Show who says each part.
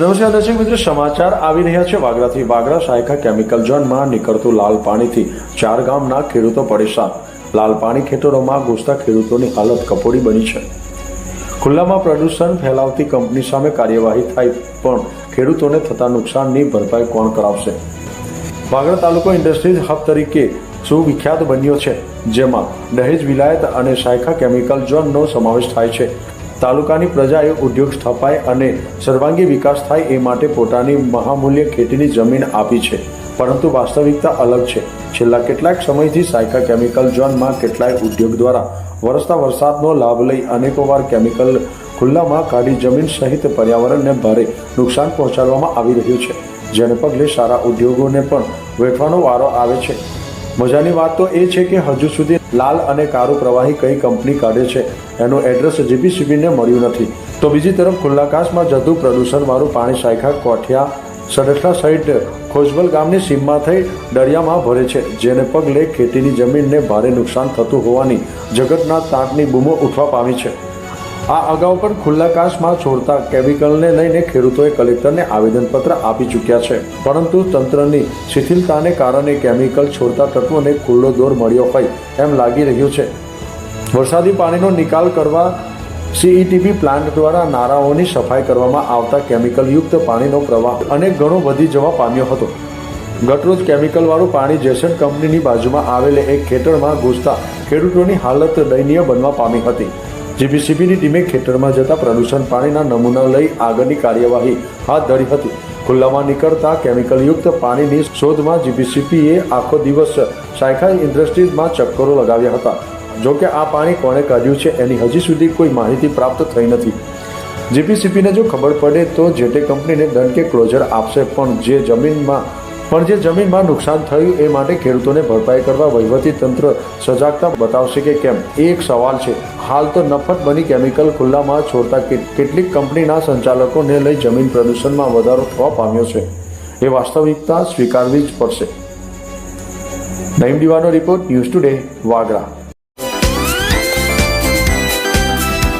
Speaker 1: નમસ્કાર દર્શક મિત્રો સમાચાર આવી રહ્યા છે. વાગરાથી વાગરા શાયખા કેમિકલ ઝોનમાં નીકળતું લાલ પાણીથી ચાર ગામના ખેડૂતો પરેશાન. લાલ પાણી ખેતરોમાં ઘૂસતા ખેડૂતોની હાલત કફોડી બની છે. ખુલ્લામાં પ્રદૂષણ ફેલાવતી કંપની સામે કાર્યવાહી થાય પણ ખેડૂતોને થતા નુકસાનની ભરપાઈ કોણ કરાવશે? વાગરા તાલુકો ઇન્ડસ્ટ્રીઝ હબ તરીકે સુવિખ્યાત બન્યો છે, જેમાં દહેજ વિલાયત અને શાયખા કેમિકલ ઝોનનો સમાવેશ થાય છે. તાલુકાની પ્રજાએ ઉદ્યોગ સ્થપાય અને સર્વાંગી વિકાસ થાય એ માટે પોતાની મહામૂલ્ય ખેતીની જમીન આપી છે. પરંતુ વાસ્તવિકતા અલગ છે. છેલ્લા કેટલાક સમયથી સાયકા કેમિકલ ઝોનમાં કેટલાય ઉદ્યોગ દ્વારા વરસતા વરસાદનો લાભ લઈ અનેકોવાર કેમિકલ ખુલ્લામાં કાઢી જમીન સહિત પર્યાવરણને ભારે નુકસાન પહોંચાડવામાં આવી રહ્યું છે. જેને પગલે સારા ઉદ્યોગોને પણ વેઠવાનો વારો આવે છે. મજાની વાત તો એ છે કે હજુ સુધી લાલ અને કારું પ્રવાહી કઈ કંપની કાઢે છે? એનું એડ્રેસ જીપીસીબીને મળ્યું નથી. તો બીજી તરફ ખુલ્લાકાશમાં જતું પ્રદૂષણવાળું પાણી શાયખા કોઠિયા સડખલા સહિત ખોજબલ ગામની સીમમાં થઈ દરિયામાં ભરે છે. જેને પગલે ખેતીની જમીનને ભારે નુકસાન થતું હોવાની જગતના તાંટની બૂમો ઉઠવા પામી છે. આ અગાઉ પણ ખુલ્લા કાશમાં છોડતા કેમિકલને લઈને ખેડૂતોએ કલેક્ટરને આવેદનપત્ર આપી ચૂક્યા છે. પરંતુ તંત્રની શિથિલતાને કારણે કેમિકલ છોડતા તત્વોને ખુલ્લો દોર મળ્યો હોય એમ લાગી રહ્યું છે. વરસાદી પાણીનો નિકાલ કરવા સીઈટીબી પ્લાન્ટ દ્વારા નારાઓની સફાઈ કરવામાં આવતા કેમિકલયુક્ત પાણીનો પ્રવાહ અનેક ગણો વધી જવા પામ્યો હતો. ગટરોજ કેમિકલવાળું પાણી જેસન કંપનીની બાજુમાં આવેલ એક ખેતરમાં ઘૂસતા ખેડૂતોની હાલત દયનીય બનવા પામી હતી. જીપીસીબીની ટીમે ખેતરમાં જતા પ્રદૂષણ પાણીના નમૂના લઈ આગળની કાર્યવાહી હાથ ધરી હતી. ખુલ્લામાં નીકળતા કેમિકલયુક્ત પાણીની શોધમાં જીબીસીપીએ આખો દિવસ સાયખાઈ ઇન્ડસ્ટ્રીઝમાં ચક્કરો લગાવ્યા હતા. જોકે આ પાણી કોણે કાઢ્યું છે એની હજી સુધી કોઈ માહિતી પ્રાપ્ત થઈ નથી. જીપીસીપીને જો ખબર પડે તો જે તે કંપનીને દંડ કે ક્લોઝર આપશે, પણ જે જમીનમાં પણ જે જમીનમાં નુકસાન થયું એ માટે ખેડૂતોને ભરપાઈ કરવા વહીવટી તંત્ર સજાગતા બતાવશે કે કેમ. એ એક સવાલ છે, હાલ તો નફત બની કેમિકલ ખુલ્લામાં છોડતા કેટલીક કંપનીના સંચાલકોને લઈ જમીન પ્રદૂષણમાં વધારો થવા પામ્યો છે. એ વાસ્તવિકતા સ્વીકારવી જ પડશે. નઈમ દીવાનો રિપોર્ટ ન્યૂઝ ટુડે, વાગરા.